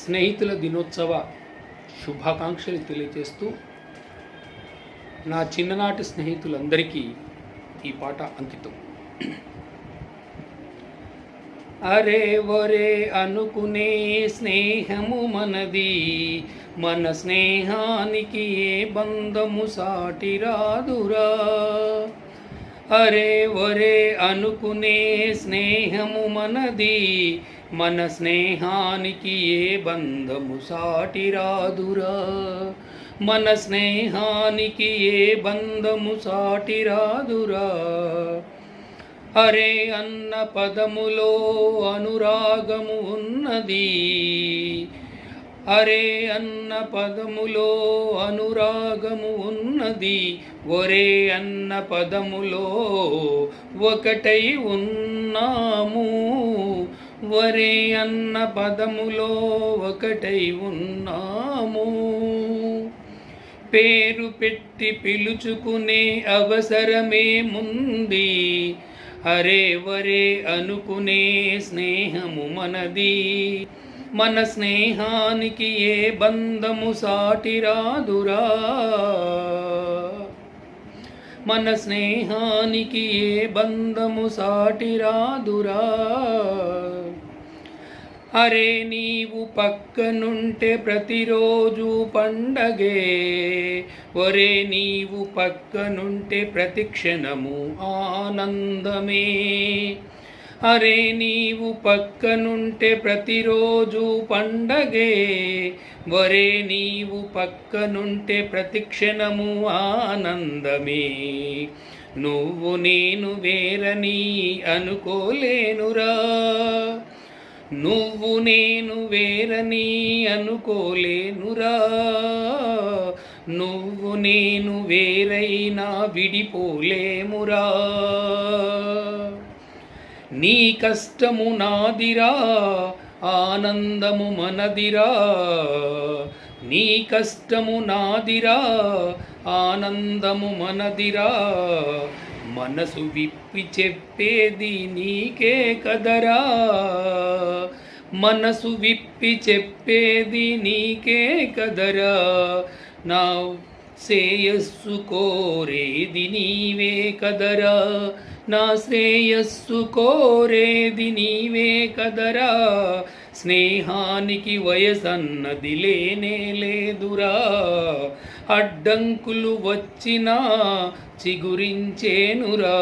స్నేహితుల దినోత్సవ శుభాకాంక్షలు తెలియజేస్తూ నా చిన్ననాటి స్నేహితులందరికీ ఈ పాట అంకితం అరే వరే అనుకునే స్నేహము మనది మన స్నేహానికి ఏ బంధము సాటి రాదురా అరే వరే అనుకునే స్నేహము మనది మన స్నేహానికి ఏ బంధము సాటి రాదురా మన స్నేహానికి ఏ బంధము సాటి రాదురా అరే అన్న పదములో అనురాగము ఉన్నది. అరే అన్న పదములో అనురాగము ఉన్నది. ఒరే అన్న పదములో ఒకటై ఉన్నాము. వరే అన్న పదములో ఒకటై ఉన్నాము. పేరు పెట్టి పిలుచుకునే అవసరమే ముంది అరే వరే అనుకునే స్నేహము మనది మన స్నేహానికి ఏ బంధము సాటి రాదురా మన స్నేహానికి ఏ బంధము సాటి రాదురా అరే నీవు పక్కనుంటే ప్రతిరోజు పండగే. ఒరే నీవు పక్కనుంటే ప్రతి క్షణము ఆనందమే. అరే నీవు పక్కనుంటే ప్రతిరోజు పండగే. వరే నీవు పక్కనుంటే ప్రతి క్షణము ఆనందమే. నువ్వు నేను వేరని అనుకోలేనురా. నువ్వు నేను వేరని అనుకోలేనురా. నువ్వు నేను వేరైనా విడిపోలేమురా. నీ కష్టము నాదిరా ఆనందము మనదిరా. నీ కష్టము నాదిరా ఆనందము మనదిరా. మనసు విప్పి చెప్పేది నీకే కదరా. మనసు విప్పి చెప్పేది నీకే కదరా. నా శ్రేయస్సు కోరేది నీవే కదరా. నా శ్రేయస్సు కోరేది నీవే కదరా. స్నేహానికి వయసన్నది లేనే లేదురా. అడ్డంకులు వచ్చినా చిగురించేనురా.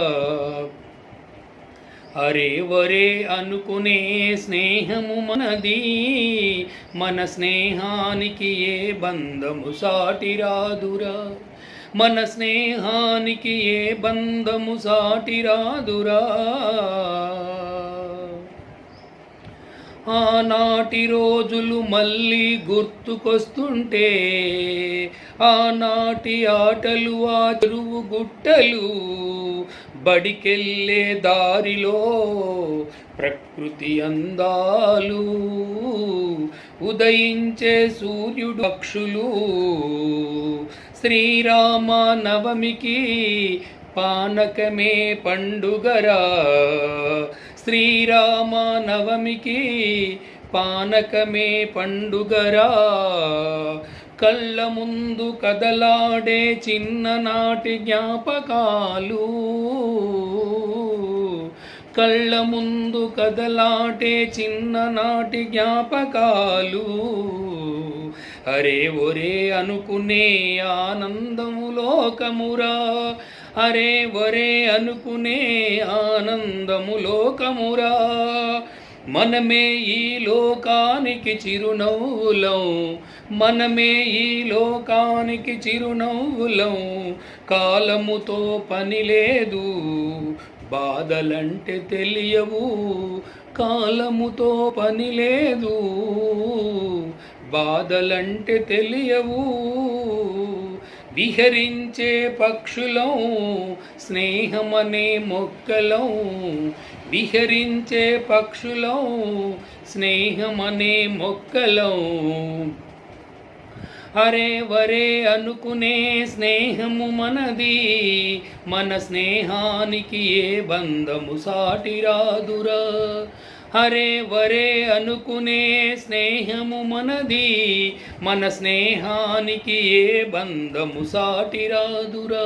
అరే వరే అనుకునే స్నేహము మనది. మన స్నేహానికి ఏ బంధము సాటి రాదురా మన స్నేహానికి ఏ బంధము సాటి రాదురా ఆనాటి రోజులు మళ్ళీ గుర్తుకొస్తుంటే ఆనాటి ఆటలు ఆ చెరువు గుట్టలు బడికెళ్ళే దారిలో ప్రకృతి అందాలు. ఉదయించే సూర్యుడు పక్షులు శ్రీరామ నవమికి పానకమే పండుగరా. శ్రీరామ నవమికి పానకమే పండుగరా. కళ్ళ ముందు కదలాడే చిన్ననాటి జ్ఞాపకాలు. కళ్ళ ముందు కదలాటే చిన్ననాటి జ్ఞాపకాలు. అరే ఒరే అనుకునే ఆనందము లోకమురా. అరే వరే అనుకునే ఆనందము లోకమురా. మనమే ఈ లోకానికి చిరునవ్వులం. మనమే ఈ లోకానికి చిరునవ్వులం. కాలముతో పని లేదు. బాధలంటే తెలియవు. కాలముతో పని లేదు. బాధలంటే తెలియవు. విహరించే పక్షులం స్నేహమనే మొక్కలం. విహరించే పక్షులం స్నేహమనే మొక్కలం. అరే వరే అనుకునే స్నేహము మనది మన స్నేహానికి ఏ బంధము సాటి రాదురా హరే వరే అనుకునే స్నేహము మనది మన స్నేహానికి ఏ బంధము సాటి రాదురా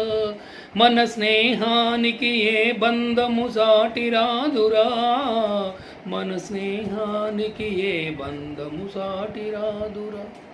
మన స్నేహానికి ఏ బంధము సాటి రాదురా మన స్నేహానికి ఏ బంధము సాటి రాదురా